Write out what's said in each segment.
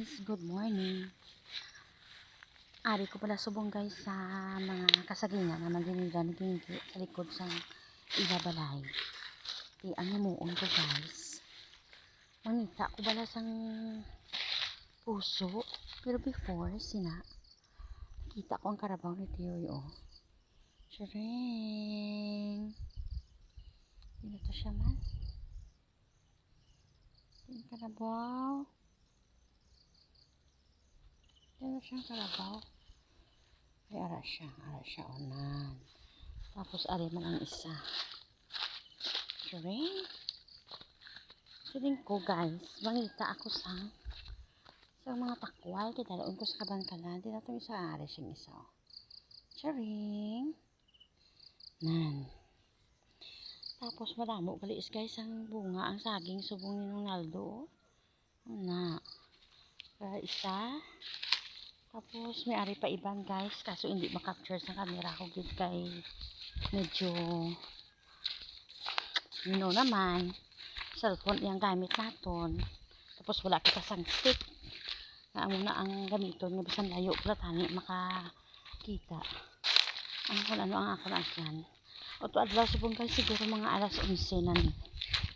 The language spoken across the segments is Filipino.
guys, good morning. Ari ko pala subong guys sa mga kasagingan naman din nila naginggi sa likod sa ilabalay. Di ang namuon ko guys. Mangita ko pala sang puso. Pero before, sina, nakita ko ang karabaw ni Tiyoy oh. Shring! Dito to siya man. Yung karabaw. Meron siyang karabaw. Ay, ara siya. Ara siya unan. Tapos, ari man ang isa. Shring. Siling ko, guys. Mangita ako sa sa mga takwal. Kaya daloon ko sa kabangkalan. Na ito isa ari siyang isa. Oh. Shring. Nan. Tapos, madamo kalis guys ang bunga. Ang saging subong ni Naldo. Oh. Na. Kaya isa. Tapos may ari pa iban guys kaso hindi makapture sa camera ko gid kay medyo you know naman cellphone yung gamit naton. Tapos wala kita sang stick. Na amo na ang gamiton nga bisan layo pala tani makakita. Ang kung ano ang ako na yan. O to adlaw subong guys siguro mga alas 11 na ni.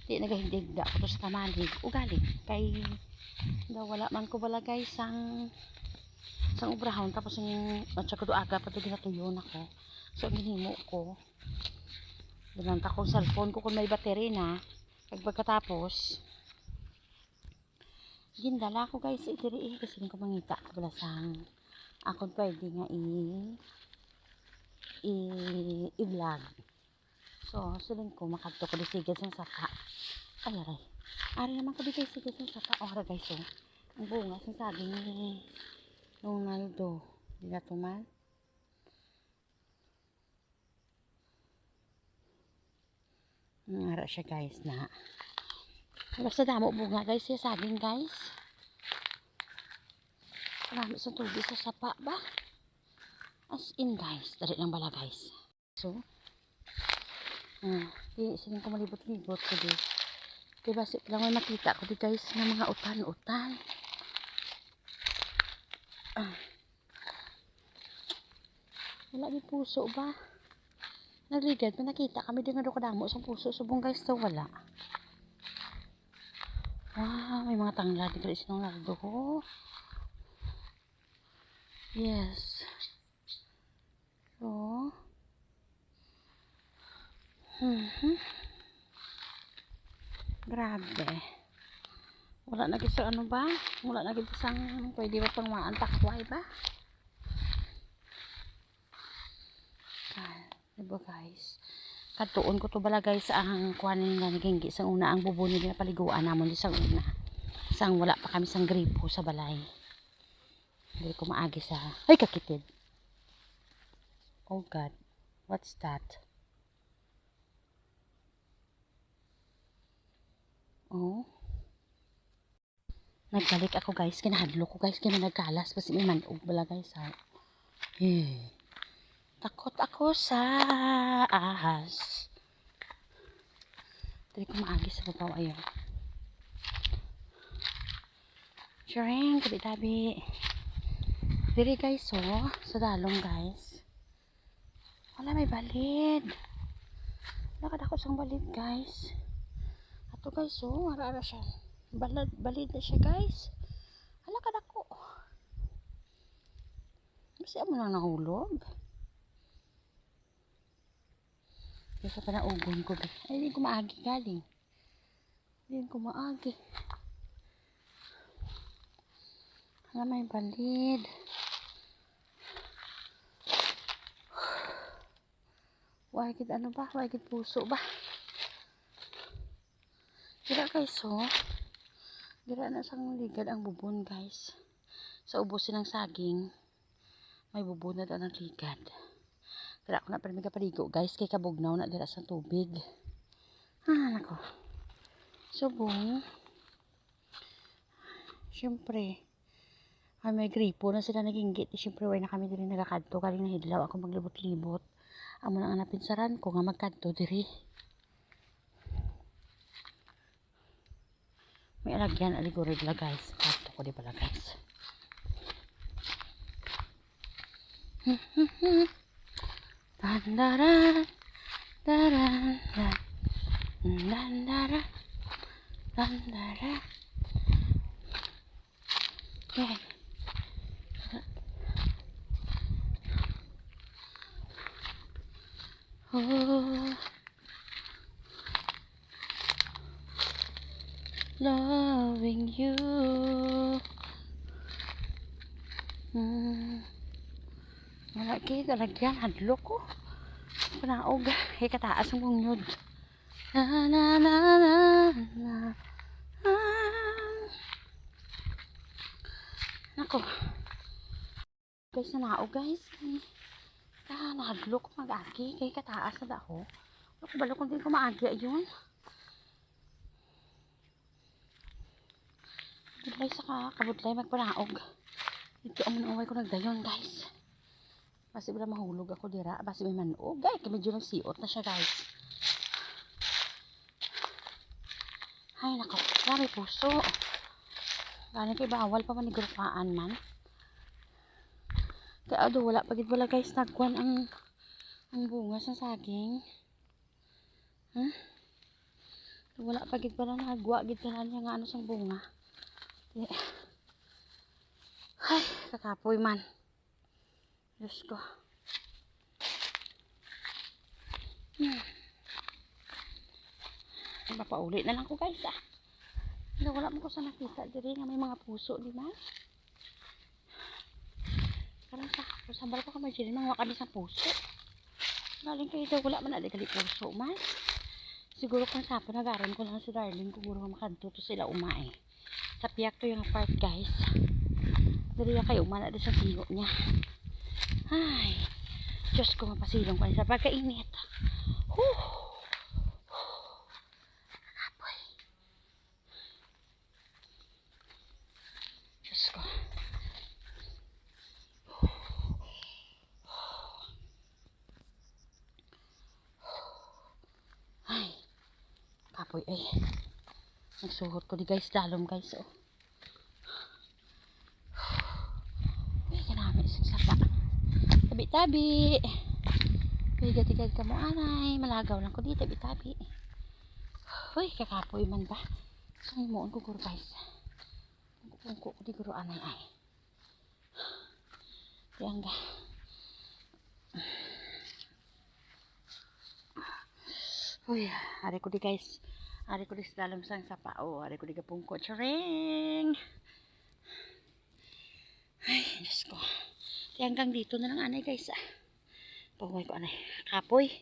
Di nagahindig da to sa kamalig. Ugali kay daw wala man ko bala guys ang sang ubrahon tapos yung at saka aga pa to ginatuyo na ko so ang ginhimo ko. Ginanta ko cellphone ko kung may battery na. Pag pagkatapos gindala ko guys. Itiri eh kasi ko mangita. Ko bala sang akon pwede nga i i i-vlog. So siling ko makadto ko disigad sang saka ay aray. Ari naman ko di kay sigad sang saka oh guys oh. Ang bunga sang saging Ronaldo. Di na tuman. Nangara siya guys na. Basta damo bunga guys siya saging guys. Marami sa tubig sa sapa ba? As in guys. Dari lang bala guys. So. Hmm. Di silang ko malibot-libot ko di. Diba lang may makita ko di guys ng mga utan-utan. Ah. Wala di puso ba? Nagligad, may nakita kami din nga kadamo sa puso. Subong guys daw wala. Wow, may mga tangla di kali sinong nardo ko. Yes. So, hmm. Grabe. Wala na sa ano ba? Wala na sang pwede ba pang mga antakway ba? Ah, diba guys? Katuon ko to bala guys ang kuhanin nga naginggi sa una ang bubuni na paliguan namon sa una. Sang wala pa kami sang gripo sa balay. Hindi ko maagi sa ay kakitid. Oh God. What's that? Oh. Nagbalik ako guys. Kinahadlo ko guys. Kaya nagkalas. Basta may manog bala guys ha. Eh. Takot ako sa ahas. Dali ko maagi sa babaw. Ayaw. Sharing. Tabi-tabi. Diri guys oh. Sa dalong guys. Wala may balid. Lakad ako sang balid guys. Ato guys oh. Ara-ara siya balad balid na siya guys. Halakad ako kasi amo lang nahulog kasi pa na ugon ko ay hindi ko maagi galing. Hindi ko maagi. Hala may balid. Wagid ano ba? Wagid puso ba? Kira guys, so, Dira na sang ligad ang bubon guys. Sa ubusin ng saging, may bubon na ng ligad. Dira ko na pa rin paligo guys, kay kabugnaw na dira sa tubig. Ah, nako. Subong. Siyempre, ay may gripo na sila naging git. Siyempre, way na kami diri nagakadto. Kaling nahidlaw ako maglibot-libot. Amo nang anapinsaran ko nga magkadto diri. alagyan aliguro dila guys pato ko di pala guys dandara dandara dandara dandara. Okay. Oh. Loving you. Hmm. Wala kay talagyan hadlok ko. Panaog kay kataas ang bungyod. Na na na na na. Ah. Nako. Guys, nanaog guys. Ah, nahadlok mag-agi kay kataas na daho. Ako balo kung di ko maagi ayun. Budlay sa ka, kabudlay magpanaog. Ito ang manaway ko nagdayon guys. Basi wala mahulog ako dira. Basi may manog. Guys, medyo siot na siya guys. Ay nako, dami puso. Gani kay bawal pa man nigrupaan man. Kaya ado wala pagid wala guys nagkuan ang ang bunga sa saging. Ha? Wala pagid pala nagwa gid nga ano sang bunga. Di. Ay, kakapoy man. Diyos ko. Hmm. Mapauli na lang ko guys ah. Hindi, wala mo ko sa nakita diri nga may mga puso di ba? Karang sa sambal ko kami diri mga kami sa puso. Galing kayo daw wala man na gali puso man. Siguro kung sa nagaron ko lang si Darling siguro makanto to sila umay. Sa piyak to yung part guys. Dali kayo umana din sa tiyo niya. Ay, Diyos ko mapasilong pa sa pagkainit. Huh. Apoy. Diyos ko. Ay, kapoy ay. Nagsuhot ko di guys, dalom guys oh. Ay, kanami sa sapa. Tabi-tabi. Bigat-igat ka mo, anay. Malagaw lang ko di, tabi-tabi. Uy, kakapoy man ba? Saan mo ko guro guys? Kung ko di guro anay ay. Yan ga. Uy, hari ko di guys. Hari ko di sa dalam sang sapa. Oh, hari ko di kapungko. Charing! Ay, Diyos ko. Di hanggang dito na lang anay guys ah. Pahuway ko anay. Kapoy.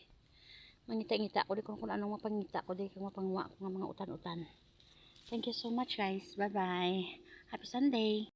Mangita-ngita ko di ko kung anong mapangita ko di kung mapangwa ko ng mga utan-utan. Thank you so much guys. Bye bye. Happy Sunday.